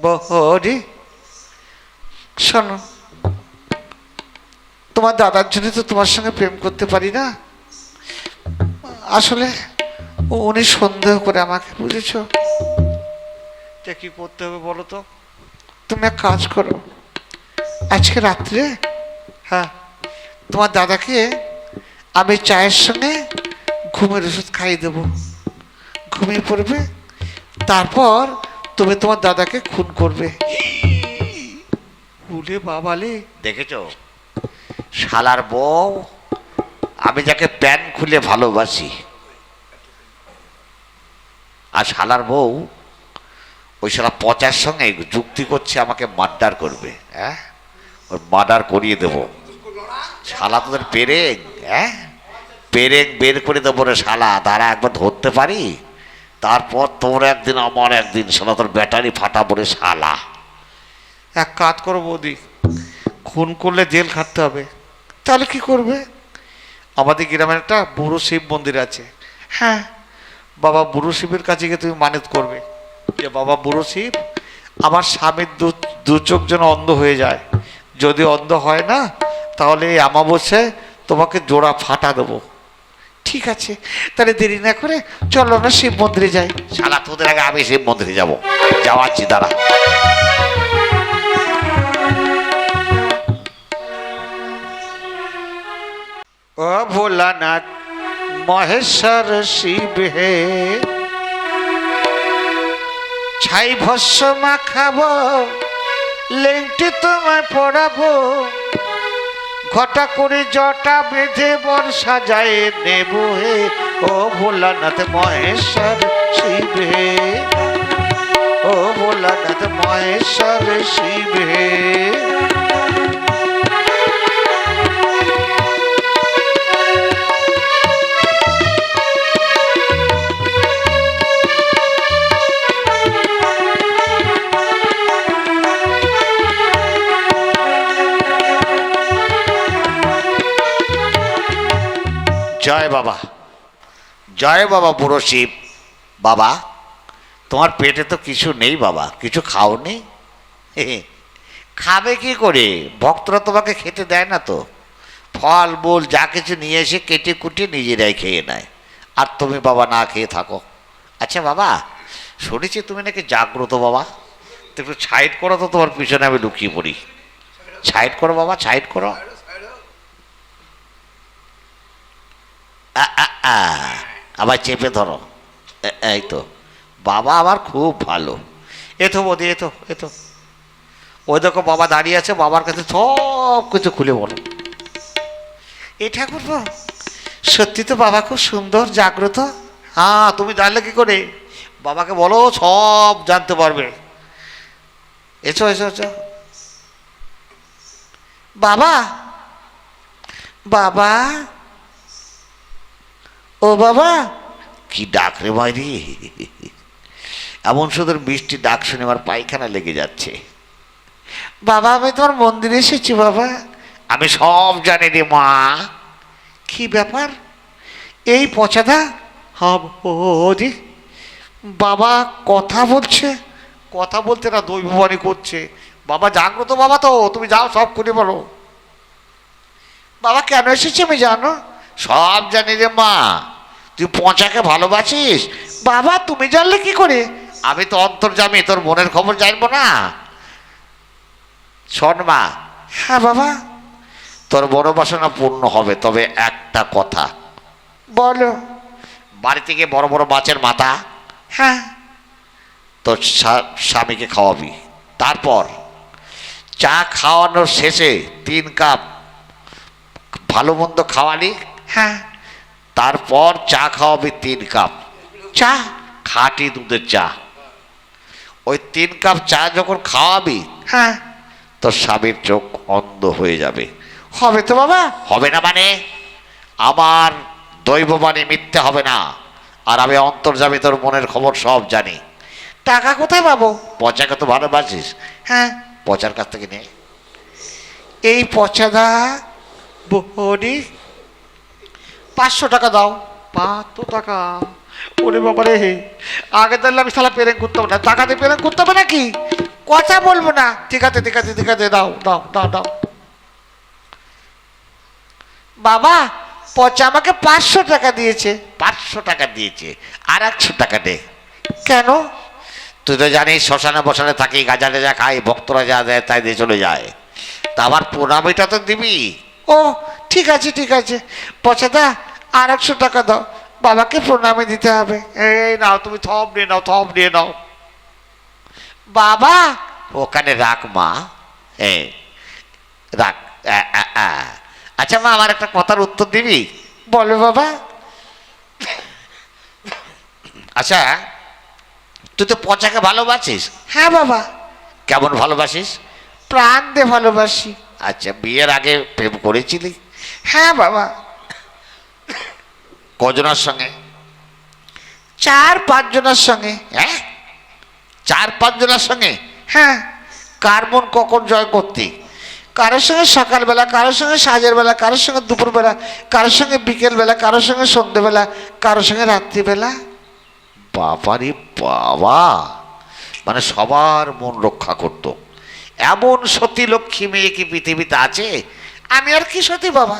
বহরি। শোনো, তোমার দাদার জন্য তো তোমার সঙ্গে প্রেম করতে পারি না। আসলে উনি সন্দেহ করে আমাকে, বুঝেছ? তা কি করতে হবে বলো তো? তুমি এক কাজ করো। আজকে রাত্রে হ্যাঁ তোমার দাদাকে আমি চায়ের সঙ্গে ঘুমের ওষুধ খাইয়ে দেবো। ঘুমিয়ে পড়বে, তারপর তুমি তোমার দাদাকে খুন করবে। উলে বাবালে। দেখেছ? শালার বউ আমি যাকে প্যান খুলে ভালোবাসি। আর শালার বউ ওই শালা পচার সঙ্গে যুক্তি করছে আমাকে মার্ডার করবে হ্যাঁ? ওর মার্ডার করিয়ে দেব। শালা তোদের পেরেক হ্যাঁ? পেরেক বের করে দেবো রে শালা তারা একবার ধরতে পারি? তারপর তোর একদিন, আমার একদিন, শালা, তোর ব্যাটারি ফাটা রে শালা। এক কাজ করো বৌদি, খুন করলে জেল খাটতে হবে। তাহলে কি করবে? আমাদের গ্রামের একটা বুড়ো শিব মন্দির আছে। হ্যাঁ বাবা বুড়ো শিবের কাছে গিয়ে তুমি মানত করবে। যে বাবা বুড়ো শিব, আমার স্বামীর দু দু চোখ যেন অন্ধ হয়ে যায়। যদি অন্ধ হয় না, তাহলে এই আমাবস্যায় তোমাকে জোড়া ফাটা দেবো। ঠিক আছে তাহলে দেরি না করে চলো না শিব মন্দিরে যাই। শালা তোদের আগে আমি শিব মন্দিরে যাব। যাওয়াচ্ছি দাঁড়া। ও ভোলানাথ মহেশ্বর শিব হে। ছাই ভস্য মাখাবো লেংটি তোমায় পড়াবো। ঘটা করে জটা বেঁধে বর্ষা যায় দেব হে, ও ভোলানাথ মহেশ্বর শিব। ও ভোলানাথ মহেশ্বর শিব। জয় বাবা। জয় বাবা বুড়ো শিব। বাবা, তোমার পেটে তো কিছু নেই বাবা, কিছু খাওনি? খাবে কি করে? ভক্তরা তোমাকে খেতে দেয় না তো। ফল, মূল, যা কিছু নিয়ে এসে কেটে কুটে নিজেরাই খেয়ে নেয়। আর তুমি বাবা না খেয়ে থাকো। আচ্ছা বাবা, শুনেছি তুমি নাকি জাগ্রত বাবা। তো একটু সাইড করো তো, তোমার পিছনে আমি লুকিয়ে পড়ি। সাইড করো বাবা সাইড করো। আবার চেপে ধরো। এই তো। বাবা আমার খুব ভালো। এ তো বৌদি এ তো এ তো ওই দেখো বাবা দাঁড়িয়ে আছে, বাবার কাছে সব কিছু খুলে বলো। এ ঠাকুর সত্যি তো বাবা খুব সুন্দর, জাগ্রত। হ্যাঁ তুমি জানলে কি করে? বাবাকে বলো, সব জানতে পারবে। এসো এসো এসো। বাবা বাবা ও বাবা। কি ডাক রে মাইরি এমন সুন্দর মিষ্টি ডাক শুনে আমার পায়খানা লেগে যাচ্ছে। বাবা আমি তোমার মন্দিরে এসেছি বাবা। আমি সব জানি রে মা। কি ব্যাপার? এই পচাদা? ওদি বাবা কথা বলছে। কথা বলতে না দৈববাণী করছে। বাবা জাগ্রত বাবা তো তুমি যাও সব করে বলো। বাবা কেন এসেছে আমি জানো? সব জানি রে মা। তুই পচাকে ভালোবাসিস? বাবা তুমি জানলে কি করে? আমি তো অন্তর্জামি তোর মনের খবর জানব না। শোন মা হ্যাঁ বাবা। তোর বড় বাসনা পূর্ণ হবে তবে একটা কথা। বলো। বাড়ি থেকে বড় বড় মাছের মাথা। হ্যাঁ। তোর স্বামীকে খাওয়াবি। তারপর চা খাওয়ানোর শেষে তিন কাপ ভালো মন্দ খাওয়ালি। হ্যাঁ। তারপর চা খাওয়াবি তিন কাপ। চা? খাঁটি দুধের চা। ওই তিন কাপ চা যখন খাওয়াবি হ্যাঁ। তোর স্বামীর চোখ অন্ধ হয়ে যাবে। হবে তো বাবা? হবে না মানে? আমার দৈববাণী মিথ্যে হবে না। আর আমি অন্তর্জামী তোর মনের খবর সব জানি। টাকা কোথায় পাবো? পচাকে তো ভালোবাসিস? হ্যাঁ। পচার কাছ থেকে নে। এই পচাদা বহনি পাঁচশো টাকা দাও। পাঁচশো টাকা। ওরে বাবা রে। আগে তাহলে আমি সালা পেরেন করতে হবে না টাকাতে পেরেন করতে হবে নাকি? কথা বলব না। ঠিক আছে ঠিক আছে ঠিক আছে দাও দাও দাও দাও। বাবা পচা আমাকে পাঁচশো টাকা দিয়েছে। পাঁচশো টাকা দিয়েছে। আর একশো টাকা দে। কেন? তুই তো জানিস শ্মশানে বসানে থাকি গাজা টাজা খাই ভক্তরা যা দেয় তাই দিয়ে চলে যায়। তা আবার প্রণামীটা তো দিবি। ও ঠিক আছে ঠিক আছে। পচাদা আর একশো টাকা দাও। বাবাকে প্রণামে দিতে হবে। এই নাও তুমি থপ নিয়ে নাও থপ নিয়ে নাও। বাবা! ওখানে রাখ মা। হ্যাঁ রাখ। আচ্ছা মা আমার একটা কথার উত্তর দিবি? বলো বাবা। আচ্ছা তুই তো পচাকে ভালোবাসিস? হ্যাঁ বাবা। কেমন ভালোবাসিস? প্রাণ দিয়ে ভালোবাসি। আচ্ছা বিয়ের আগে প্রেম করেছিলি? হ্যাঁ বাবা। কজনের সঙ্গে? চার পাঁচজনের সঙ্গে। হ্যাঁ? চার পাঁচ জনের সঙ্গে? হ্যাঁ। কার মন কখন জয় করতি? কারোর সঙ্গে সকালবেলা কারোর সঙ্গে সাজের বেলা কারোর সঙ্গে দুপুরবেলা কারোর সঙ্গে বিকেলবেলা কারোর সঙ্গে সন্ধ্যেবেলা কারোর সঙ্গে রাত্রিবেলা। বাবারে বাবা! মানে সবার মন রক্ষা করত। এমন সতী লক্ষ্মী মেয়ে কি পৃথিবীতে আছে? আমি আর কি সতী বাবা?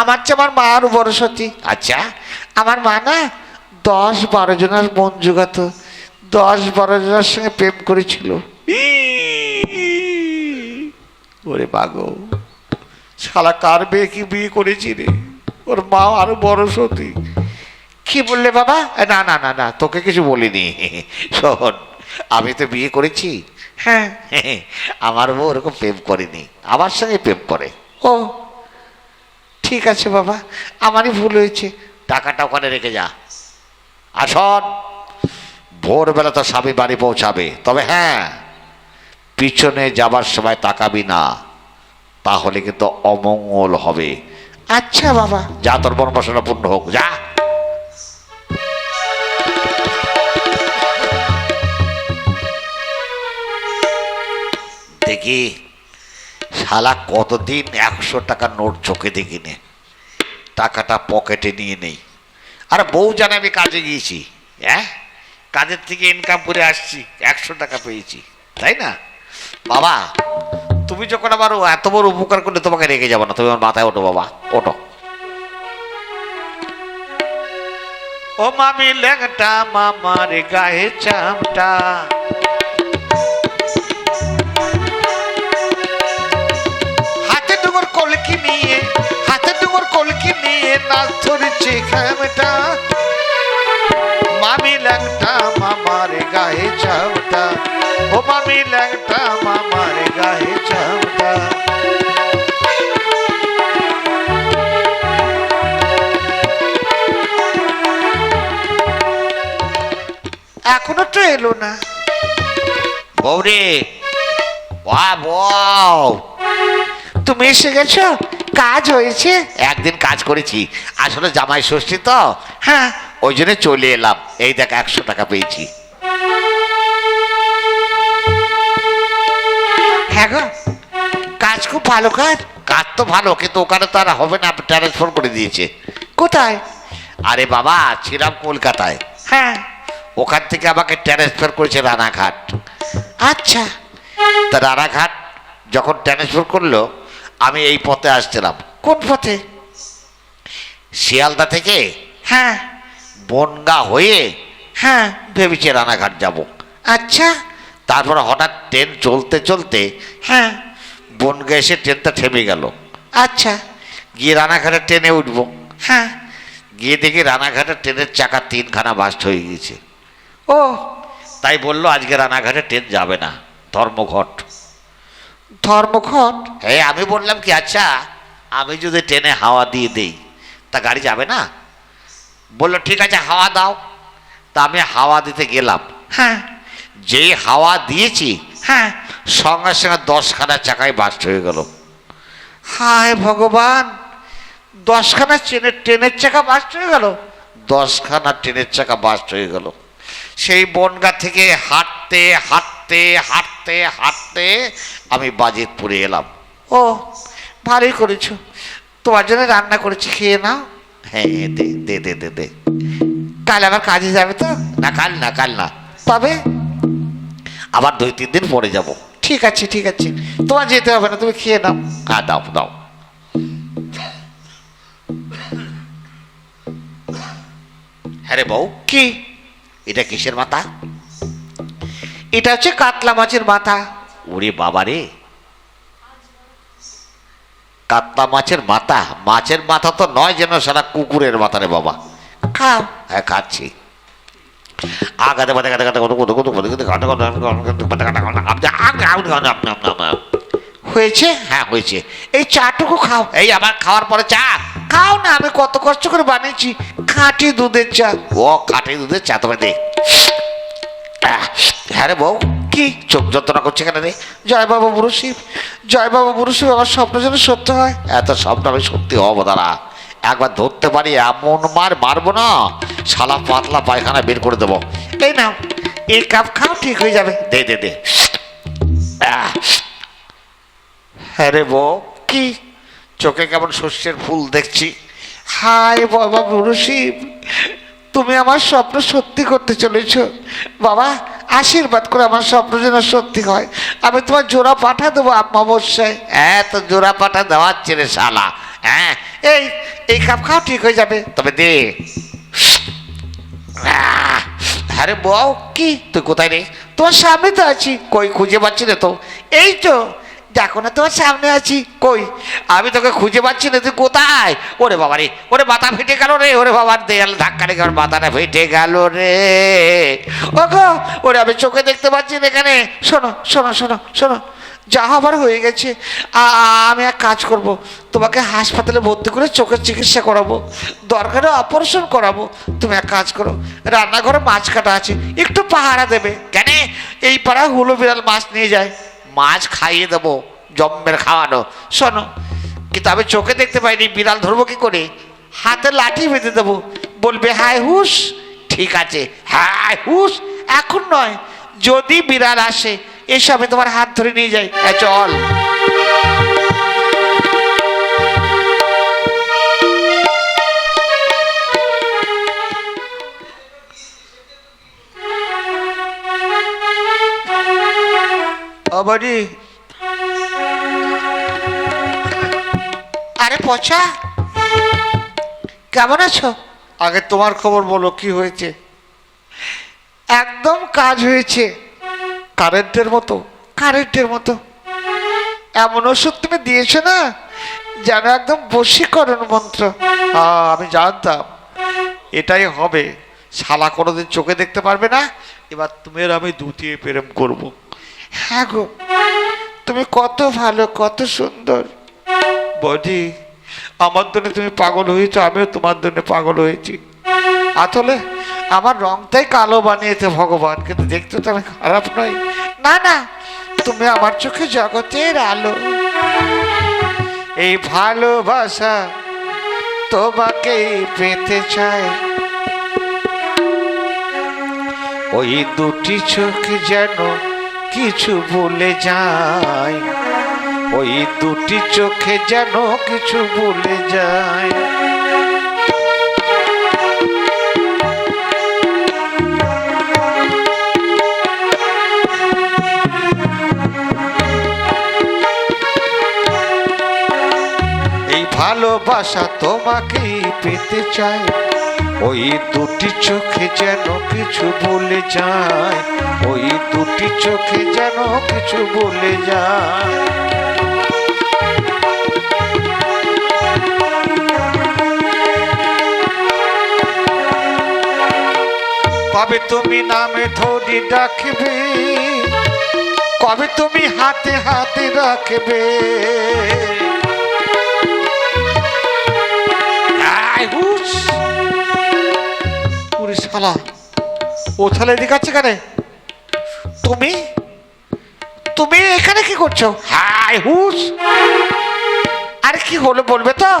আমার চেয়ে আমার মা আরও বড় সতী। আচ্ছা আমার মা না দশ বারো জনের মন জোগাতো, দশ বারো জনের সঙ্গে প্রেম করেছিল। ওরে বাগো, শালা কার মেয়ে কি বিয়ে করেছি রে? ওর মা আরও বড় সতী। কি বললে বাবা? না না না না, তোকে কিছু বলিনি। শোন, আমি তো বিয়ে করেছি। হ্যাঁ। আমার বউ ওরকম প্রেম করেনি আমার সঙ্গে প্রেম করে। ও ঠিক আছে বাবা আমারই ভুল হয়েছে। টাকাটা ওখানে রেখে যা। আসন ভোরবেলা তো স্বামী বাড়ি পৌঁছাবে তবে হ্যাঁ পিছনে যাবার সময় তাকাবি না তাহলে কিন্তু অমঙ্গল হবে। আচ্ছা বাবা। যা তোর মন বাসনা পূর্ণ হোক যা। দেখি। শালা কতদিন একশো টাকা নোট চোখে দেখিনি। টাকাটা পকেটে নিয়ে নেই। আরে বউ জানে আমি কাজে গিয়েছি। হ্যাঁ? কাজের থেকে ইনকাম করে আসছি, একশো টাকা পেয়েছি। তাই না? বাবা, তুমি যখন আমার এত বড় উপকার করলে তোমাকে রেখে যাব না। তুমি আমার মাথায় ওঠো বাবা, ওঠো। ও মামি ল্যাংটা, মামার গায়ে চামটা। নাচ ধরেছে খামটা মামি ল্যাংটা মামার গায়ে চামটা। ও মামি ল্যাংটা মামার গায়ে চামটা। এখনও তো এলো না। বৌরে বা তুমি এসে গেছো? কাজ হয়েছে? একদিন কাজ করেছি। আসলে জামাই ষষ্ঠী তো। হ্যাঁ। ওই জন্য চলে এলাম। এই দেখ একশো টাকা পেয়েছি। হ্যাঁ গো কাজ খুব ভালো কাজ? কাজ তো ভালো কিন্তু ওখানে তো আর হবে না ট্রান্সফার করে দিয়েছে। কোথায়? আরে বাবা ছিলাম কলকাতায়। হ্যাঁ। ওখান থেকে আমাকে ট্রান্সফার করেছে রানাঘাট। আচ্ছা। তা রানাঘাট যখন ট্রান্সফার করল আমি এই পথে আসছিলাম। কোন পথে? শিয়ালদা থেকে হ্যাঁ। বনগা হয়ে হ্যাঁ। ভেবেছি রানাঘাট যাব। আচ্ছা। তারপর হঠাৎ ট্রেন চলতে চলতে হ্যাঁ। বনগা এসে ট্রেনটা থেমে গেল। আচ্ছা। গিয়ে রানাঘাটের ট্রেনে উঠব। হ্যাঁ। গিয়ে দেখি রানাঘাটের ট্রেনের চাকা তিনখানা বাস্ট হয়ে গেছে ও। তাই বলল আজকে রানাঘাটে ট্রেন যাবে না। ধর্মঘট। ধর্মঘট? হ্যাঁ আমি বললাম কি আচ্ছা আমি যদি ট্রেনে হাওয়া দিয়ে দেই তা গাড়ি যাবে না? বলল ঠিক আছে হাওয়া দাও। তা আমি হাওয়া দিতে গেলাম। হ্যাঁ। যেই হাওয়া দিয়েছি হ্যাঁ। সঙ্গে সঙ্গে দশখানা চাকায় বাস্ট হয়ে গেল। হায় ভগবান! দশখানা ট্রেনের ট্রেনের চাকা বাস্ট হয়ে গেল? দশখানা ট্রেনের চাকা বাস্ট হয়ে গেল। সেই বনগা থেকে হাঁটতে হাঁটতে হাঁটতে হাঁটতে হাঁটতে আমি বাজিতপুরে এলাম। ও ভালোই করেছ। তোমার জন্য রান্না করেছি খেয়ে নাও। হ্যাঁ দে দে দে দে দে। কাল আবার কাজে যাবে তো? না কাল না কাল না। তবে? আবার দুই তিন দিন পরে যাব। ঠিক আছে ঠিক আছে। তোমার যেতে হবে না তুমি খেয়ে নাও। হ্যাঁ দাও দাও। হ্যাঁ রে বউ কি? এটা কিসের মাথা? এটা হচ্ছে কাতলা মাছের মাথা ওরে বাবা রে কাতলা মাছের মাথা মাছের মাথা তো নয় যেন সারা কুকুরের মাথা রে বাবা খাও হ্যাঁ খাচ্ছি আগাতে পাতে কত কত হয়েছে হ্যাঁ হয়েছে এই চাটুকু খাও এই আবার খাওয়ার পরে চা খাও না আমি কত কষ্ট করে বানিয়েছি খাঁটি দুধের চা ও কাঠে দুধের চা তোমায় দে আহ, হ্যাঁ রে বউ, কি চোখ যন্ত্রণা করছে কেন রে? জয় বাবা বুড়ো জয় বাবা বুড়ো আমার স্বপ্ন যেন সত্য হয়। এত স্বপ্ন আমি সত্যি হব দাঁড়া। একবার ধরতে পারি এমন মার মারবো না। শালা পাতলা পায়খানা বের করে দেবো। এই নাও, এই কাপ খাও, ঠিক হয়ে যাবে। দে দে দে। হ্যাঁ রে বউ, কি? চোখে কেমন শস্যের ফুল দেখছি। হাই বাবা বুড়ো তুমি আমার স্বপ্ন সত্যি করতে চলেছ। বাবা আশীর্বাদ করে আমার স্বপ্ন যেন সত্যি হয়। আমি তোমার জোড়া পাঠা দেবো অবশ্যই। হ্যাঁ তো জোড়া পাঠা দেওয়ার ছেলে শালা। হ্যাঁ এই এই কাপ খাওয়া ঠিক হয়ে যাবে। তবে দে। আরে বউ কি? তুই কোথায় রে? তোমার সামনে তো আছি। কই খুঁজে পাচ্ছি না তো। এই তো দেখো না তোমার সামনে আছি। কই? আমি তোকে খুঁজে পাচ্ছি না, তুই কোথায়? ওরে বাবা রে, ওরে মাথা ফেটে গেল রে, ওরে বাবার দেয়াল ধাক্কা লেগে আমার মাথাটা ফেটে গেল রে। ওগো, ওরে আমি চোখে দেখতে পাচ্ছি না এখানে। শোনো শোনো শোনো শোনো, যা হবার হয়ে গেছে। আমি এক কাজ করব, তোমাকে হাসপাতালে ভর্তি করে চোখের চিকিৎসা করাবো, দরকারে অপারেশন করাবো। তুমি এক কাজ করো, রান্নাঘরে মাছ কাটা আছে, একটু পাহারা দেবে। কেন? এই পাড়া হুলো বিড়াল মাছ নিয়ে যায়। মাছ খাইয়ে দেবো, জম্মের খাওয়ানো। শোনো কিন্তু আমি চোখে দেখতে পাইনি, বিড়াল ধরবো কি করে? হাতে লাঠি বেঁধে দেবো। বলবে, হায় হুস ঠিক আছে, হায় হুস এখন নয়। যদি বিড়াল আসে, এসে, আমি তোমার হাত ধরে নিয়ে যাই। চল। অবডি আরে পচা কেমন আছো? আগে তোমার খবর বলো কি হয়েছে? একদম কাজ হয়েছে। কারেন্টের মতো? কারেন্টের মতো। এমন ওষুধ তুমি দিয়েছ না যেন একদম বশীকরণ মন্ত্র। আমি জানতাম। এটাই হবে। শালা কোনোদিন চোখে দেখতে পারবে না। এবার তুমি আর আমি দুটিয়ে প্রেম করব। হ্যাঁ গো, তুমি কত ভালো, কত সুন্দর। বডি আমার জন্য তুমি পাগল হয়েছো, আমিও তোমার জন্য পাগল হয়েছি। আসলে আমার রংটাই কালো বানিয়েছে ভগবান, কিন্তু দেখতে তো আমি খারাপ নই। না না, তুমি আমার চোখে জগতের আলো। এই ভালোবাসা তোমাকেই পেতে চায় ওই দুটি চোখ যেন কিছু ভুলে যায়। ওই দুটি চোখে যেন কিছু ভুলে যায়। এই ভালোবাসা তোমাকেই পেতে চায়। ওই দুটি চোখে যেন কিছু বলে যায়। ওই দুটি চোখে যেন কিছু বলে যা কবে তুমি নামে ধরি ডাকবে? কবে তুমি হাতে হাতে রাখবে? শালা, ও তাহলে এদিকে আছে কেন? তুমি? তুমি এখানে কি করছ? হাই হুস আরে কি হলো বলবে তো?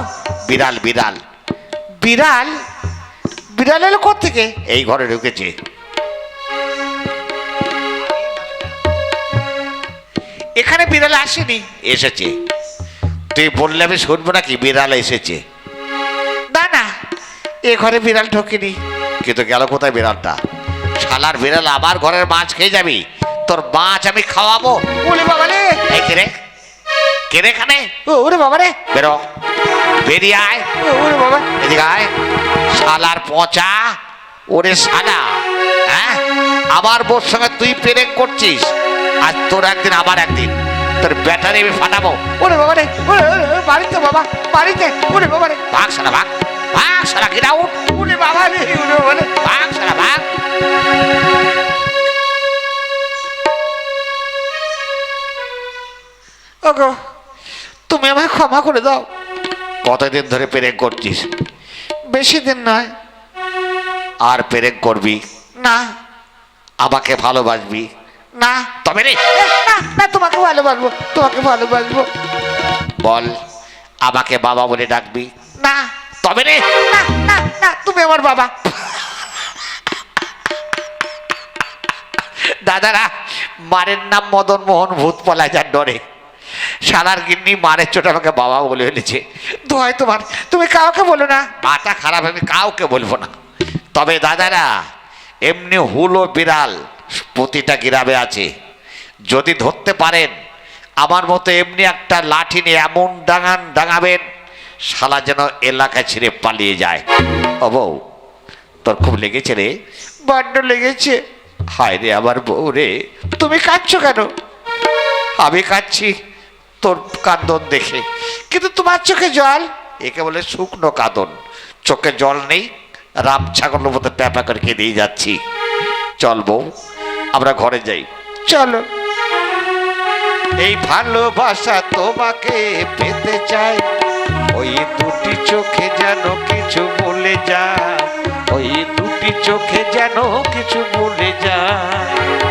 বিড়াল বিড়াল। বিড়াল? বিড়াল এলো থেকে এই ঘরে ঢুকেছে। এখানে বিড়াল আসেনি? এসেছে। তুই বললে আমি শুনব নাকি বিড়াল এসেছে? না না এ ঘরে বিড়াল ঢোকেনি। কিন্তু গেল কোথায় বিড়ালটা? শালার বিড়াল আবার ঘরের মাছ খেয়ে যাবি? তোর মাছ আমি খাওয়াবো। ওরে বাবা রে। এই কে রে। কে রে এখানে? ও, ওরে বাবা রে। বেরো। বেরিয়ে আয়। ওরে বাবা। এদিকে আয়। শালার পচা। ওরে শালা। হ্যাঁ? আমার বোর সঙ্গে তুই প্রেম করছিস। আর তোর একদিন আমার একদিন। তোর ব্যাটারি আমি ফাটাবো। ওরে বাবা রে। বাড়িতে বাবা। বাড়িতে। ওরে বাবা রে। ভাগ সারা ভাগ। ভাগ সারা গিরা উঠ ওরে বাবা রে ওরে বাবা রে। ভাগ সারা ভাগ। ওগো তুমি আমায় ক্ষমা করে দাও। কতদিন ধরে প্রেম করছিস? বেশি দিন নয়। আর প্রেম করবি? না। আমাকে ভালোবাসবি? না। তবে রে। না না তোমাকে ভালোবাসবো তোমাকে ভালোবাসবো। বল আমাকে বাবা বলে ডাকবি? না। তবে রে। না না না তুমি আমার বাবা। দাদারা মারের নাম মদন মোহন ভূত পলায় যার ডরে। সালার গিন্নি মারের চোট আমাকে বাবা বলে ফেলেছে দোহাই তোমার তুমি কাউকে বলো না। মাথা খারাপ আমি কাউকে বলব না। তবে দাদারা এমনি হুলো বিড়াল প্রতিটা গ্রামে আছে। যদি ধরতে পারেন আমার মতো এমনি একটা লাঠি নিয়ে এমন ডাঙান ডাঙাবেন শালা যেন এলাকা ছেড়ে পালিয়ে যায়। ও বউ তোর খুব লেগেছে রে? বড্ড লেগেছে। হায় রে আমার বউ রে তুমি কাঁদছো কেন? আমি কাচ্ছি তোর কান্দন দেখে। কিন্তু তোমার চোখে জল? একে বলে শুকনো কাঁদন। চোখে জল নেই, রাম ছাগলের মতো প্যাপা করে কেঁদেই যাচ্ছি। চল বউ, আমরা ঘরে যাই। চলো। এই ভালোবাসা তোমাকে পেতে চাই। ওই দুটি চোখে যেন কিছু বলে যায়। ওই দুটি চোখে যেন কিছু বলে যায়।